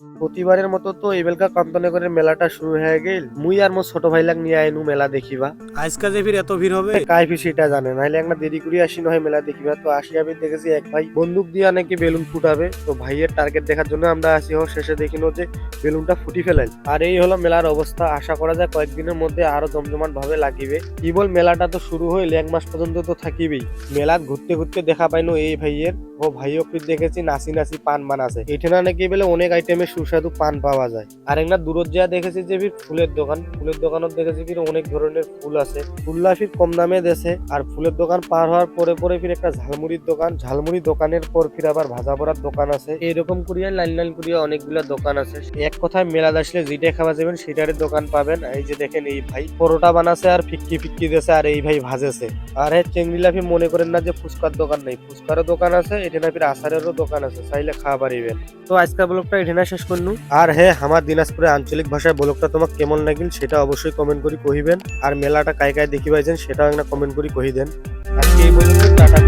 Mm. প্রতিবারের মতো তো এবেলকা কান্তনগরের মেলাটা শুরু হয়ে গেল। মুই আর মোর ছোট ভাই লাগ নিয়ে আইনু মেলা দেখিবা। আজকা যে ফির এত ভিড় হবে? কাই সেটা জানে নাইলে একটা দেরি করে আসি নয় মেলা দেখিবা। তো আসি আমি দেখেছি এক ভাই বন্দুক দিয়ে নাকি বেলুন ফুটাবে। তো ভাইয়ের টার্গেট দেখার জন্য আমরা আসি হোক শেষে দেখিনো যে বেলুনটা ফুটি ফেলাই আর এই হলো মেলার অবস্থা। আশা করা যায় কয়েকদিনের মধ্যে আরও জমজমাট ভাবে লাগিবে। কি বল মেলাটা তো শুরু হইলে এক মাস পর্যন্ত তো থাকিবেই। মেলা ঘুরতে ঘুরতে দেখা পাইনো এই ভাইয়ের। ও ভাইও দেখেছি নাসি নাসি পান মান আছে এখানে নাকি বলে অনেক আইটেমের সুস্বাদু পান পাওয়া যায়। আর একটা দূরত যা দেখেছি যে ফুলের দোকান। ফুলের দোকানত দেখেছি ফির অনেক ধরনের ফুল আছে। ফুললা ফির কম দামে দেশে আর ফুলের দোকান পার হওয়ার পরে পরে ফির একটা ঝালমুড়ির দোকান। ঝালমুড়ি দোকানের পর ফির আবার ভাজা পড়ার দোকান আছে। এরকম করিয়া লাইন লাইন করিয়া অনেকগুলা দোকান আছে। এক কথায় মেলা আসলে যেটা খাওয়া যাবেন সেটার দোকান পাবেন। এই যে দেখেন এই ভাই পরোটা বানাছে আর ফিক্কি ফিক্কি দেছে আর এই ভাই ভাজেছে। আর হ্যাঁ চেংড়ি লাফি মনে করেন না যে ফুচকার দোকান নেই। ফুচকারও দোকান আছে, এটা না ফির আচারেরও দোকান আছে। চাইলে খাওয়া পারিবেন। তো আজকের ব্লগটা এখানে শেষ করনু আর হ্যাঁ আমার দিনাজপুরে আঞ্চলিক ভাষায় ব্লগটা তোমার কেমন লাগিল সেটা অবশ্যই কমেন্ট করি কহিবেন। আর মেলাটা কায় কায় দেখি পাইছেন সেটাও একটা কমেন্ট করি কহি দেন আজকে এই পর্যন্ত, টাটা।